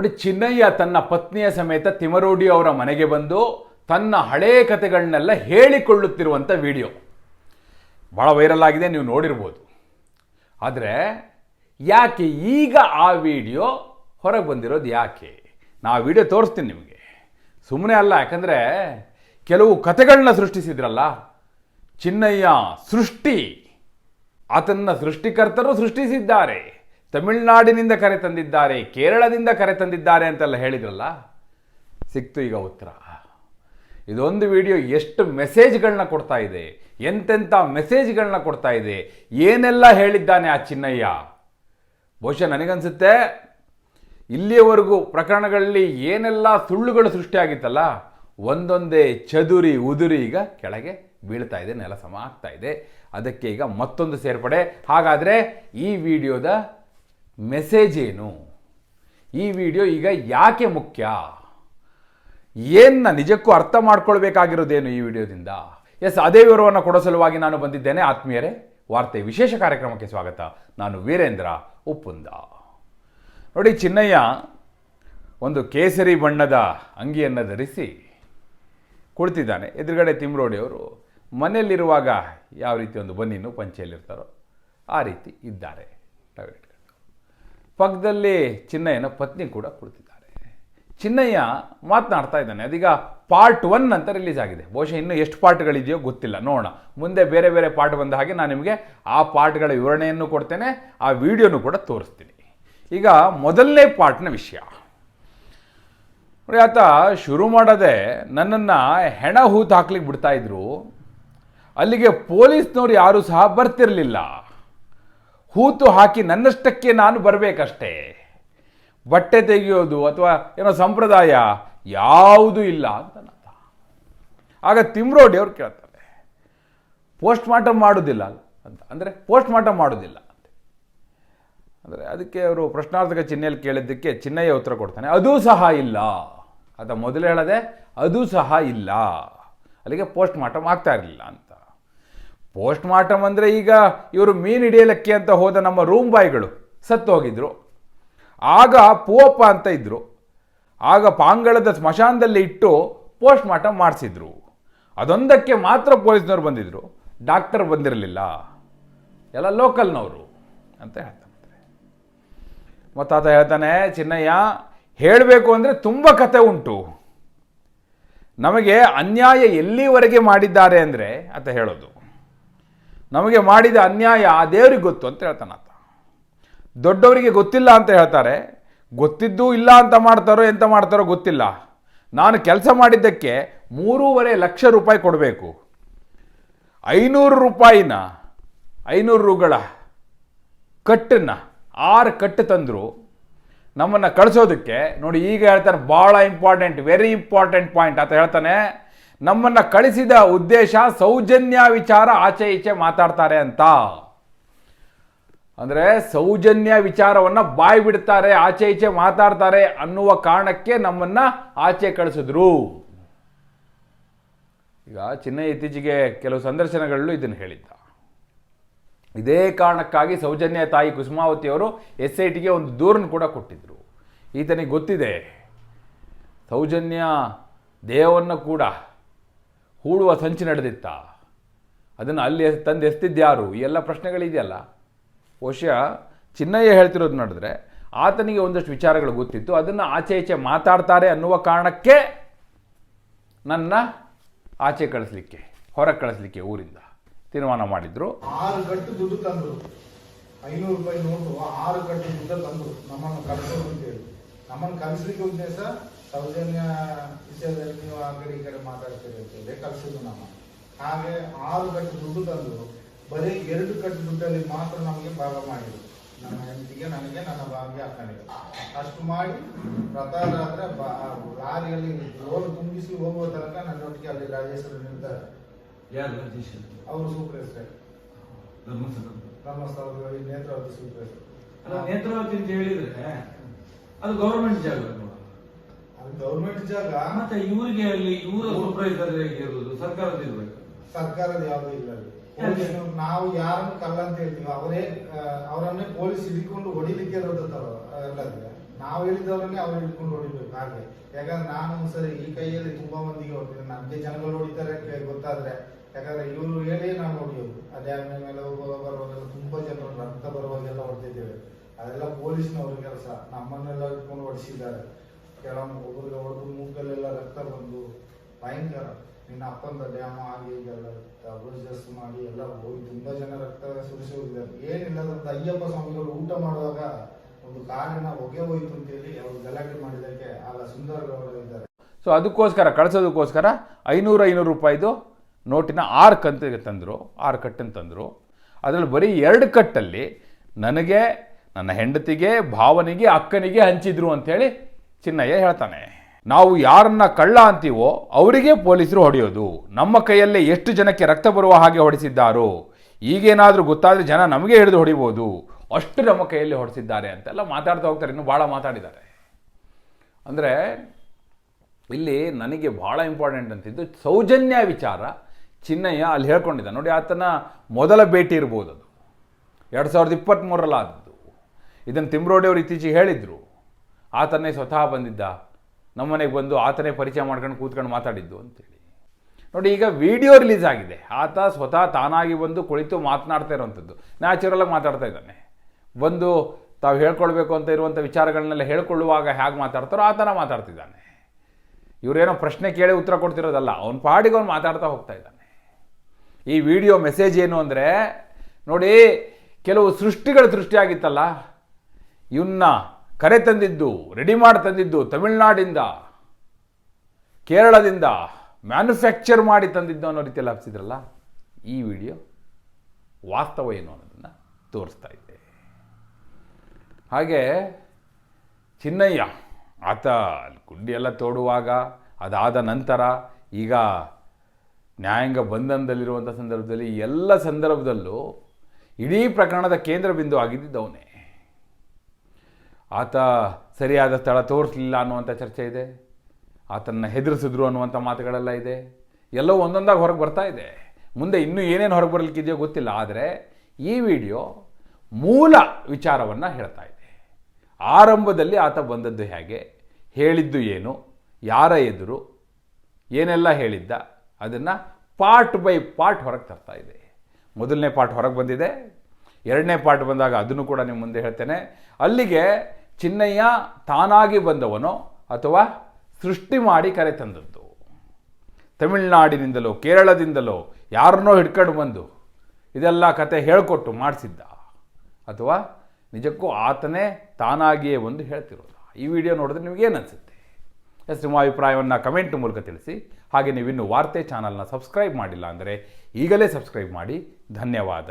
ನೋಡಿ, ಚಿನ್ನಯ್ಯ ತನ್ನ ಪತ್ನಿಯ ಸಮೇತ ತಿಮರೋಡಿ ಅವರ ಮನೆಗೆ ಬಂದು ತನ್ನ ಹಳೆಯ ಕಥೆಗಳನ್ನೆಲ್ಲ ಹೇಳಿಕೊಳ್ಳುತ್ತಿರುವಂಥ ವಿಡಿಯೋ. ಭಾಳ ವೈರಲ್ ಆಗಿದೆ, ನೀವು ನೋಡಿರ್ಬೋದು. ಆದರೆ, ಯಾಕೆ ಈಗ ಆ ವಿಡಿಯೋ ಹೊರಗೆ ಬಂದಿರೋದು ಯಾಕೆ? ನಾ ವಿಡಿಯೋ ತೋರಿಸ್ತೀನಿ ನಿಮಗೆ. ಸುಮ್ಮನೆ ಅಲ್ಲ, ಯಾಕಂದರೆ ಕೆಲವು ಕಥೆಗಳನ್ನ ಸೃಷ್ಟಿಸಿದ್ರಲ್ಲ, ಚಿನ್ನಯ್ಯ ಸೃಷ್ಟಿ ಆತನ ಸೃಷ್ಟಿಕರ್ತರು ಸೃಷ್ಟಿಸಿದ್ದಾರೆ. ತಮಿಳುನಾಡಿನಿಂದ ಕರೆ ತಂದಿದ್ದಾರೆ, ಕೇರಳದಿಂದ ಕರೆ ತಂದಿದ್ದಾರೆ ಅಂತೆಲ್ಲ ಹೇಳಿದ್ರಲ್ಲ? ಸಿಕ್ತು ಈಗ ಉತ್ತರ. ಇದೊಂದು ವಿಡಿಯೋ ಎಷ್ಟು ಮೆಸೇಜ್ಗಳನ್ನ ಕೊಡ್ತಾ ಇದೆ, ಎಂತೆಂಥ ಮೆಸೇಜ್ಗಳನ್ನ ಕೊಡ್ತಾ ಇದೆ, ಏನೆಲ್ಲ ಹೇಳಿದ್ದಾನೆ ಆ ಚಿನ್ನಯ್ಯ? ಬಹುಶಃ ನನಗನ್ಸುತ್ತೆ, ಇಲ್ಲಿಯವರೆಗೂ ಪ್ರಕರಣಗಳಲ್ಲಿ ಏನೆಲ್ಲ ಸುಳ್ಳುಗಳು ಸೃಷ್ಟಿಯಾಗಿತ್ತಲ್ಲ, ಒಂದೊಂದೇ ಚದುರಿ ಉದುರಿ ಈಗ ಕೆಳಗೆ ಬೀಳ್ತಾ ಇದೆ, ನೆಲ ಸಮ ಆಗ್ತಾ ಇದೆ. ಅದಕ್ಕೆ ಈಗ ಮತ್ತೊಂದು ಸೇರ್ಪಡೆ. ಹಾಗಾದರೆ ಈ ವಿಡಿಯೋದ ಮೆಸೇಜ್ ಏನು? ಈ ವಿಡಿಯೋ ಈಗ ಯಾಕೆ ಮುಖ್ಯ? ಏನ್ನ ನಿಜಕ್ಕೂ ಅರ್ಥ ಮಾಡ್ಕೊಳ್ಬೇಕಾಗಿರೋದೇನು ಈ ವಿಡಿಯೋದಿಂದ? ಎಸ್, ಅದೇ ವಿವರವನ್ನು ಕೊಡೋ ಸಲುವಾಗಿ ನಾನು ಬಂದಿದ್ದೇನೆ. ಆತ್ಮೀಯರೇ, ವಾರ್ತೆ ವಿಶೇಷ ಕಾರ್ಯಕ್ರಮಕ್ಕೆ ಸ್ವಾಗತ. ನಾನು ವೀರೇಂದ್ರ ಉಪ್ಪುಂದ. ನೋಡಿ, ಚಿನ್ನಯ್ಯ ಒಂದು ಕೇಸರಿ ಬಣ್ಣದ ಅಂಗಿಯನ್ನು ಧರಿಸಿ ಕುಳಿತಿದ್ದಾನೆ. ಎದುರುಗಡೆ ತಿಮ್ರೋಡಿಯವರು ಮನೆಯಲ್ಲಿರುವಾಗ ಯಾವ ರೀತಿ ಒಂದು ಬನ್ನಿನ್ನು ಪಂಚೆಯಲ್ಲಿರ್ತಾರೋ ಆ ರೀತಿ ಇದ್ದಾರೆ. ಪಕ್ಕದಲ್ಲಿ ಚಿನ್ನಯ್ಯನ ಪತ್ನಿ ಕೂಡ ಕುಳಿತಿದ್ದಾರೆ. ಚಿನ್ನಯ್ಯ ಮಾತನಾಡ್ತಾ ಇದ್ದಾನೆ, ಅದೀಗ ಪಾರ್ಟ್ ಒನ್ ಅಂತ ರಿಲೀಸ್ ಆಗಿದೆ. ಬಹುಶಃ ಇನ್ನೂ ಎಷ್ಟು ಪಾರ್ಟ್ಗಳಿದೆಯೋ ಗೊತ್ತಿಲ್ಲ, ನೋಡೋಣ. ಮುಂದೆ ಬೇರೆ ಬೇರೆ ಪಾರ್ಟ್ ಬಂದ ಹಾಗೆ ನಾನು ನಿಮಗೆ ಆ ಪಾರ್ಟ್ಗಳ ವಿವರಣೆಯನ್ನು ಕೊಡ್ತೇನೆ, ಆ ವಿಡಿಯೋನು ಕೂಡ ತೋರಿಸ್ತೀನಿ. ಈಗ ಮೊದಲನೇ ಪಾರ್ಟ್ನ ವಿಷಯ. ಆತ ಶುರು ಮಾಡದೆ ನನ್ನನ್ನು ಹೆಣ ಹೂತು ಹಾಕ್ಲಿಕ್ಕೆ ಬಿಡ್ತಾ ಇದ್ರು. ಅಲ್ಲಿಗೆ ಪೊಲೀಸ್ನವ್ರು ಯಾರೂ ಸಹ ಬರ್ತಿರಲಿಲ್ಲ. ಹೂತು ಹಾಕಿ ನನ್ನಷ್ಟಕ್ಕೆ ನಾನು ಬರಬೇಕಷ್ಟೇ. ಬಟ್ಟೆ ತೆಗೆಯೋದು ಅಥವಾ ಏನೋ ಸಂಪ್ರದಾಯ ಯಾವುದೂ ಇಲ್ಲ ಅಂತ. ಆಗ ತಿಮ್ರೋಡಿ ಅವ್ರು ಕೇಳ್ತಾರೆ ಪೋಸ್ಟ್ ಮಾರ್ಟಮ್ ಮಾಡೋದಿಲ್ಲ ಅಂತ. ಅಂದರೆ ಪೋಸ್ಟ್ ಮಾರ್ಟಮ್ ಮಾಡೋದಿಲ್ಲ ಅಂತ. ಅಂದರೆ ಅದಕ್ಕೆ ಅವರು ಪ್ರಶ್ನಾರ್ಥಕ ಚಿಹ್ನೆಯಲ್ಲಿ ಕೇಳಿದ್ದಕ್ಕೆ ಚಿನ್ನಯ್ಯ ಉತ್ತರ ಕೊಡ್ತಾನೆ, ಅದೂ ಸಹ ಇಲ್ಲ. ಅದ ಮೊದಲು ಹೇಳದೆ, ಅದೂ ಸಹ ಇಲ್ಲ. ಅಲ್ಲಿಗೆ ಪೋಸ್ಟ್ ಮಾರ್ಟಮ್ ಆಗ್ತಾ ಇರಲಿಲ್ಲ ಅಂತ. ಪೋಸ್ಟ್ ಮಾರ್ಟಮ್ ಅಂದರೆ ಈಗ ಇವರು ಮೀನು ಹಿಡಿಯಲಕ್ಕೆ ಅಂತ ಹೋದ ನಮ್ಮ ರೂಮ್ ಬಾಯ್ಗಳು ಸತ್ತು ಹೋಗಿದ್ರು ಆಗ ಪೂವಪ್ಪ ಅಂತ ಇದ್ದರು ಆಗ ಪಾಂಗಳದ ಸ್ಮಶಾನದಲ್ಲಿ ಇಟ್ಟು ಪೋಸ್ಟ್ ಮಾರ್ಟಮ್ ಮಾಡಿಸಿದ್ರು. ಅದೊಂದಕ್ಕೆ ಮಾತ್ರ ಪೊಲೀಸ್ನವ್ರು ಬಂದಿದ್ರು. ಡಾಕ್ಟರ್ ಬಂದಿರಲಿಲ್ಲ. ಎಲ್ಲ ಲೋಕಲ್ನವರು ಅಂತ ಹೇಳ್ತಾನೆ ಮತ್ತು ಆತ ಹೇಳ್ತಾನೆ, ಚಿನ್ನಯ್ಯ, ಹೇಳಬೇಕು ಅಂದರೆ ತುಂಬ ಕತೆ ಉಂಟು. ನಮಗೆ ಅನ್ಯಾಯ ಎಲ್ಲಿವರೆಗೆ ಮಾಡಿದ್ದಾರೆ ಅಂದರೆ, ಅಂತ ಹೇಳೋದು. ನಮಗೆ ಮಾಡಿದ ಅನ್ಯಾಯ ಆ ದೇವ್ರಿಗೆ ಗೊತ್ತು ಅಂತ ಹೇಳ್ತಾನೆ ಆತ. ದೊಡ್ಡವರಿಗೆ ಗೊತ್ತಿಲ್ಲ ಅಂತ ಹೇಳ್ತಾರೆ. ಗೊತ್ತಿದ್ದು ಇಲ್ಲ ಅಂತ ಮಾಡ್ತಾರೋ ಎಂತ ಮಾಡ್ತಾರೋ ಗೊತ್ತಿಲ್ಲ. ನಾನು ಕೆಲಸ ಮಾಡಿದ್ದಕ್ಕೆ ಮೂರುವರೆ ಲಕ್ಷ ರೂಪಾಯಿ ಕೊಡಬೇಕು. ಐನೂರು ರೂಪಾಯಿನ ಐನೂರು ರೂಗಳ ಕಟ್ಟನ್ನು ಆರು ಕಟ್ಟು ತಂದರು. ನಮ್ಮನ್ನು ಕಳಿಸೋದಕ್ಕೆ ನೋಡಿ ಈಗ ಹೇಳ್ತಾರೆ, ಭಾಳ ಇಂಪಾರ್ಟೆಂಟ್ ವೆರಿ ಇಂಪಾರ್ಟೆಂಟ್ ಪಾಯಿಂಟ್ ಅಂತ ಹೇಳ್ತಾನೆ. ನಮ್ಮನ್ನು ಕಳಿಸಿದ ಉದ್ದೇಶ, ಸೌಜನ್ಯ ವಿಚಾರ ಆಚೆ ಈಚೆ ಮಾತಾಡ್ತಾರೆ ಅಂತ. ಅಂದರೆ ಸೌಜನ್ಯ ವಿಚಾರವನ್ನು ಬಾಯಿ ಬಿಡ್ತಾರೆ, ಆಚೆ ಈಚೆ ಮಾತಾಡ್ತಾರೆ ಅನ್ನುವ ಕಾರಣಕ್ಕೆ ನಮ್ಮನ್ನು ಆಚೆ ಕಳಿಸಿದ್ರು. ಈಗ ಚಿನ್ನ ಇತ್ತೀಚೆಗೆ ಕೆಲವು ಸಂದರ್ಶನಗಳಲ್ಲೂ ಇದನ್ನು ಹೇಳಿದ್ದ. ಇದೇ ಕಾರಣಕ್ಕಾಗಿ ಸೌಜನ್ಯ ತಾಯಿ ಕುಸುಮಾವತಿ ಅವರು ಎಸ್ ಐ ಟಿಗೆ ಒಂದು ದೂರನ್ನು ಕೂಡ ಕೊಟ್ಟಿದ್ದರು ಈತನಿಗೆ ಗೊತ್ತಿದೆ, ಸೌಜನ್ಯ ದೇಹವನ್ನು ಕೂಡ ಹೂಡುವ ಸಂಚು ನಡೆದಿತ್ತ. ಅದನ್ನು ಅಲ್ಲಿ ತಂದು ಎಸ್ತಿದ್ದ್ಯಾರು? ಈ ಎಲ್ಲ ಪ್ರಶ್ನೆಗಳಿದೆಯಲ್ಲ. ಬಹುಶಃ ಚಿನ್ನಯ್ಯ ಹೇಳ್ತಿರೋದು ನೋಡಿದ್ರೆ ಆತನಿಗೆ ಒಂದಷ್ಟು ವಿಚಾರಗಳು ಗೊತ್ತಿತ್ತು. ಅದನ್ನು ಆಚೆ ಈಚೆ ಮಾತಾಡ್ತಾರೆ ಅನ್ನುವ ಕಾರಣಕ್ಕೆ ನನ್ನ ಆಚೆ ಕಳಿಸ್ಲಿಕ್ಕೆ, ಹೊರಗೆ ಕಳಿಸ್ಲಿಕ್ಕೆ ಊರಿಂದ ತೀರ್ಮಾನ ಮಾಡಿದ್ರು. ಆರು ಗಂಟೆ ದುಡ್ಡು ತಂದರು. ಐನೂರು ರೂಪಾಯಿ ನೋಟು ಆರು ಗಂಟೆ ದುಡ್ಡು ತಂದರು. ನಮ್ಮನ್ನು ಕಳಿಸೋದು ಅಂತ ಹೇಳಿ. ನಮ್ಮನ್ನು ಕಳಿಸ್ಲಿಕ್ಕೆ ಉದ್ದೇಶ ಸೌಜನ್ಯ ವಿಷಯದಲ್ಲಿ ನೀವು ಆ ಕಡೆ ಈ ಕಡೆ ಮಾತಾಡ್ತೀರಿ ಅಂತ ಹೇಳಿ ಕಲಿಸಿದ್ರು ನಮ್ಮ ಹಾಗೆ ಆರು ಕಟ್ಟು ದುಡ್ಡು ತಂದು ಬರೀ ಎರಡು ಕಟ್ಟು ದುಡ್ಡಲ್ಲಿ ಮಾತ್ರ ನಮಗೆ ಭಾಗ ಮಾಡಿದ್ರು ನನ್ನ ಹೆಂಡತಿಗೆ ನನಗೆ ನನ್ನ ಭಾಗ್ಯ ಅಕ್ಕನಿಗೆ ಅಷ್ಟು ಮಾಡಿ ಪ್ರತಾರಾತ್ರೆ ಲಾರಿಯಲ್ಲಿ ಲೋನ್ ತುಂಬಿಸಿ ಹೋಗುವ ತನಕ ನನ್ನೊಟ್ಟಿಗೆ ಅಲ್ಲಿ ರಾಜೇಶ್ವರ ನಿಲ್ತಾರೆ ಯಾರು ಅವರು ಸೂಪರ್ ಧರ್ಮಸ್ಥಳ ನೇತ್ರಾವತಿ ಸೂಪರ್ ಅಲ್ಲ ನೇತ್ರಾವತಿ ಅಂತ ಹೇಳಿದ್ರೆ ಅದು ಗೌರ್ಮೆಂಟ್ ಜಾಗ ಗೌರ್ಮೆಂಟ್ ಜಾಗ. ಮತ್ತೆ ಇವರಿಗೆ ಅಲ್ಲಿ ಇವರ ಸೂಪರ್ವೈಸರ್ ಇರೋದು ಸರ್ಕಾರದ ಇರ್ಬೇಕು. ಸರ್ಕಾರದ ಯಾವ್ದು ಇಲ್ಲ ಅಲ್ಲಿ. ಯಾಕೆ? ಪೊಲೀಸ್ ನಾವು ಯಾರನ್ನು ಕಲ್ಲ ಅಂತ ಹೇಳ್ತೀವಿ ಅವರೇ ಅವರನ್ನೇ ಪೊಲೀಸ್ ಹಿಡ್ಕೊಂಡು ಹೊಡಿಲಿಕ್ಕೆ ಇರೋದು ಎಲ್ಲದ್ರೆ ನಾವು ಹೇಳಿದವರನ್ನೇ ಅವ್ರು ಹಿಡ್ಕೊಂಡು ಹೊಡಿಬೇಕು ಹಾಗೆ. ಯಾಕಂದ್ರೆ ನಾನು ಸರಿ ಈ ಕೈಯಲ್ಲಿ ತುಂಬಾ ಮಂದಿಗೆ ಹೊಡ್ತೀನಿ. ನಮ್ಗೆ ಜನಗಳು ಹೊಡಿತಾರೆ ಗೊತ್ತಾದ್ರೆ ಯಾಕಂದ್ರೆ ಇವರು ಹೇಳಿ ನಾವು ಹೊಡಿಯೋದು. ಅದೇ ಮೇಲೆ ಬರುವಾಗೆಲ್ಲ ತುಂಬಾ ಜನರು ರಕ್ತ ಬರುವಾಗೆಲ್ಲ ಹೊಡೆದಿದ್ದೇವೆ ಅದೆಲ್ಲ ಪೊಲೀಸ್ನವ್ರ ಕೆಲಸ. ನಮ್ಮನ್ನೆಲ್ಲ ಇಟ್ಕೊಂಡು ಹೊಡಿಸಿದ್ದಾರೆ. ಕೆಲವು ಒಬ್ಬರಿಗೆ ಹೊಡೆದು ಮೂಗಲ್ಲೆಲ್ಲ ರಕ್ತ ಬಂದು ಭಯಂಕರ. ನಿನ್ನ ಅಪ್ಪಂದ ಡ್ಯಾಮ್ ಆಗಿ ಈಗೆಲ್ಲ ಅಬ್ರಜಸ್ ಮಾಡಿ ಎಲ್ಲ ಹೋಗಿ ತುಂಬಾ ಜನ ರಕ್ತ ಸುರಿಸಿ ಹೋಗಿದ್ದಾರೆ ಏನಿಲ್ಲ ಅದ್ರದ್ದು ಅಯ್ಯಪ್ಪ ಸ್ವಾಮಿಗಳು ಊಟ ಮಾಡುವಾಗ ಒಂದು ಕಾರಿನ ಹೊಗೆ ಹೋಯ್ತು ಅಂತೇಳಿ ಅವರು ಗಲಾಟೆ ಮಾಡಿದಕ್ಕೆ ಆಗ ಸುಂದರ ಇದ್ದಾರೆ. ಸೊ ಅದಕ್ಕೋಸ್ಕರ, ಕಳಿಸೋದಕ್ಕೋಸ್ಕರ ಐನೂರು ಐನೂರು ರೂಪಾಯಿದು ನೋಟಿನ ಆರು ಕಂತಿಗೆ ತಂದರು, ಆರು ಕಟ್ಟನ್ನು ತಂದರು. ಅದರಲ್ಲಿ ಬರೀ ಎರಡು ಕಟ್ಟಲ್ಲಿ ನನಗೆ, ನನ್ನ ಹೆಂಡತಿಗೆ, ಭಾವನಿಗೆ, ಅಕ್ಕನಿಗೆ ಹಂಚಿದ್ರು ಅಂಥೇಳಿ ಚಿನ್ನಯ್ಯ ಹೇಳ್ತಾನೆ, ನಾವು ಯಾರನ್ನ ಕಳ್ಳ ಅಂತೀವೋ ಅವರಿಗೆ ಪೊಲೀಸರು ಹೊಡೆಯೋದು. ನಮ್ಮ ಕೈಯಲ್ಲೇ ಎಷ್ಟು ಜನಕ್ಕೆ ರಕ್ತ ಬರುವ ಹಾಗೆ ಹೊಡೆಸಿದ್ದಾರೋ, ಈಗೇನಾದರೂ ಗೊತ್ತಾದರೆ ಜನ ನಮಗೆ ಹಿಡಿದು ಹೊಡಿಬೋದು. ಅಷ್ಟು ನಮ್ಮ ಕೈಯಲ್ಲಿ ಹೊಡೆಸಿದ್ದಾರೆ ಅಂತೆಲ್ಲ ಮಾತಾಡ್ತಾ ಹೋಗ್ತಾರೆ, ಇನ್ನೂ ಭಾಳ ಮಾತಾಡಿದ್ದಾರೆ. ಅಂದರೆ, ಇಲ್ಲಿ ನನಗೆ ಭಾಳ ಇಂಪಾರ್ಟೆಂಟ್ ಅಂತಿದ್ದು ಸೌಜನ್ಯ ವಿಚಾರ ಚಿನ್ನಯ್ಯ ಅಲ್ಲಿ ಹೇಳ್ಕೊಂಡಿದ್ದ. ನೋಡಿ, ಆತನ ಮೊದಲ ಭೇಟಿ ಇರ್ಬೋದು ಅದು. ಎರಡು ಸಾವಿರದ ಇಪ್ಪತ್ತ್ಮೂರರಲ್ಲಿ ಆದದ್ದು ಇದನ್ನು ತಿಮ್ರೋಡಿ ಅವರು ಇತ್ತೀಚೆಗೆ ಹೇಳಿದರು. ಆತನೇ ಸ್ವತಃ ಬಂದಿದ್ದ. ನಮ್ಮನೆಗೆ ಬಂದು ಆತನೇ ಪರಿಚಯ ಮಾಡ್ಕೊಂಡು ಕೂತ್ಕೊಂಡು ಮಾತಾಡಿದ್ದು ಅಂತೇಳಿ. ನೋಡಿ, ಈಗ ವಿಡಿಯೋ ರಿಲೀಸ್ ಆಗಿದೆ. ಆತ ಸ್ವತಃ ತಾನಾಗಿ ಬಂದು ಕುಳಿತು ಮಾತನಾಡ್ತಾ ಇರುವಂಥದ್ದು. ನ್ಯಾಚುರಲಾಗಿ ಮಾತಾಡ್ತಾ ಇದ್ದಾನೆ. ಬಂದು ತಾವು ಹೇಳ್ಕೊಳ್ಬೇಕು ಅಂತ ಇರುವಂಥ ವಿಚಾರಗಳನ್ನೆಲ್ಲ ಹೇಳ್ಕೊಳ್ಳುವಾಗ ಹೇಗೆ ಮಾತಾಡ್ತಾರೋ ಆ ಥರ ಮಾತಾಡ್ತಿದ್ದಾನೆ. ಇವರೇನೋ ಪ್ರಶ್ನೆ ಕೇಳಿ ಉತ್ತರ ಕೊಡ್ತಿರೋದಲ್ಲ, ಅವ್ನ ಪಾಡಿಗೆ ಅವ್ನು ಮಾತಾಡ್ತಾ ಹೋಗ್ತಾ ಇದ್ದಾನೆ. ಈ ವಿಡಿಯೋ ಮೆಸೇಜ್ ಏನು ಅಂದರೆ, ನೋಡಿ, ಕೆಲವು ಸೃಷ್ಟಿಗಳ ಸೃಷ್ಟಿಯಾಗಿತ್ತಲ್ಲ ಇವನ್ನ ಕರೆ ತಂದಿದ್ದು ರೆಡಿ ಮಾಡಿ ತಂದಿದ್ದು ತಮಿಳುನಾಡಿಂದ, ಕೇರಳದಿಂದ ಮ್ಯಾನುಫ್ಯಾಕ್ಚರ್ ಮಾಡಿ ತಂದಿದ್ದು ಅನ್ನೋ ರೀತಿಯಲ್ಲಿ ಹಾಕ್ಸಿದ್ರಲ್ಲ, ಈ ವಿಡಿಯೋ ವಾಸ್ತವ ಏನು ಅನ್ನೋದನ್ನು ತೋರಿಸ್ತಾ ಇದೆ. ಹಾಗೆ ಚಿನ್ನಯ್ಯ, ಆತ ಗುಂಡಿ ಎಲ್ಲ ತೋಡುವಾಗ, ಅದಾದ ನಂತರ ಈಗ ನ್ಯಾಯಾಂಗ ಬಂಧನದಲ್ಲಿರುವಂಥ ಸಂದರ್ಭದಲ್ಲಿ ಎಲ್ಲ ಸಂದರ್ಭದಲ್ಲೂ ಇಡೀ ಪ್ರಕರಣದ ಕೇಂದ್ರ ಬಿಂದು ಆಗಿದ್ದವನೇ ಆತ ಸರಿಯಾದ ಸ್ಥಳ ತೋರಿಸಲಿಲ್ಲ ಅನ್ನುವಂಥ ಚರ್ಚೆ ಇದೆ. ಆತನ ಹೆದರಿಸಿದ್ರು ಅನ್ನುವಂಥ ಮಾತುಗಳೆಲ್ಲ ಇದೆ. ಎಲ್ಲವೂ ಒಂದೊಂದಾಗಿ ಹೊರಗೆ ಬರ್ತಾ ಇದೆ. ಮುಂದೆ ಇನ್ನೂ ಏನೇನು ಹೊರಗೆ ಬರಲಿಕ್ಕಿದೆಯೋ ಗೊತ್ತಿಲ್ಲ. ಆದರೆ ಈ ವಿಡಿಯೋ ಮೂಲ ವಿಚಾರವನ್ನು ಹೇಳ್ತಾ ಇದೆ. ಆರಂಭದಲ್ಲಿ ಆತ ಬಂದದ್ದು ಹೇಗೆ? ಹೇಳಿದ್ದು ಏನು? ಯಾರ ಎದುರು? ಏನೆಲ್ಲ ಹೇಳಿದ್ದ? ಅದನ್ನು ಪಾರ್ಟ್ ಬೈ ಪಾರ್ಟ್ ಹೊರಗೆ ತರ್ತಾ ಇದೆ. ಮೊದಲನೇ ಪಾರ್ಟ್ ಹೊರಗೆ ಬಂದಿದೆ. ಎರಡನೇ ಪಾರ್ಟ್ ಬಂದಾಗ ಅದನ್ನು ಕೂಡ ನಿಮ್ಮ ಮುಂದೆ ಹೇಳ್ತೇನೆ. ಅಲ್ಲಿಗೆ ಚಿನ್ನಯ್ಯ ತಾನಾಗಿ ಬಂದವನೋ ಅಥವಾ ಸೃಷ್ಟಿ ಮಾಡಿ ಕರೆ ತಂದದ್ದು? ತಮಿಳುನಾಡಿನಿಂದಲೋ, ಕೇರಳದಿಂದಲೋ ಯಾರನ್ನೋ ಹಿಡ್ಕೊಂಡು ಬಂದು ಇದೆಲ್ಲ ಕತೆ ಹೇಳಿಕೊಟ್ಟು ಮಾಡಿಸಿದ್ದ? ಅಥವಾ ನಿಜಕ್ಕೂ ಆತನೇ ತಾನಾಗಿಯೇ ಒಂದು ಹೇಳ್ತಿರೋದು? ಈ ವಿಡಿಯೋ ನೋಡಿದ್ರೆ ನಿಮಗೇನು ಅನಿಸುತ್ತೆ? ಎಸ್, ನಿಮ್ಮ ಅಭಿಪ್ರಾಯವನ್ನು ಕಮೆಂಟ್ ಮೂಲಕ ತಿಳಿಸಿ. ಹಾಗೆ ನೀವಿನ್ನು ವಾರ್ತೆ ಚಾನಲ್ನ ಸಬ್ಸ್ಕ್ರೈಬ್ ಮಾಡಿಲ್ಲ ಅಂದರೆ ಈಗಲೇ ಸಬ್ಸ್ಕ್ರೈಬ್ ಮಾಡಿ. ಧನ್ಯವಾದ.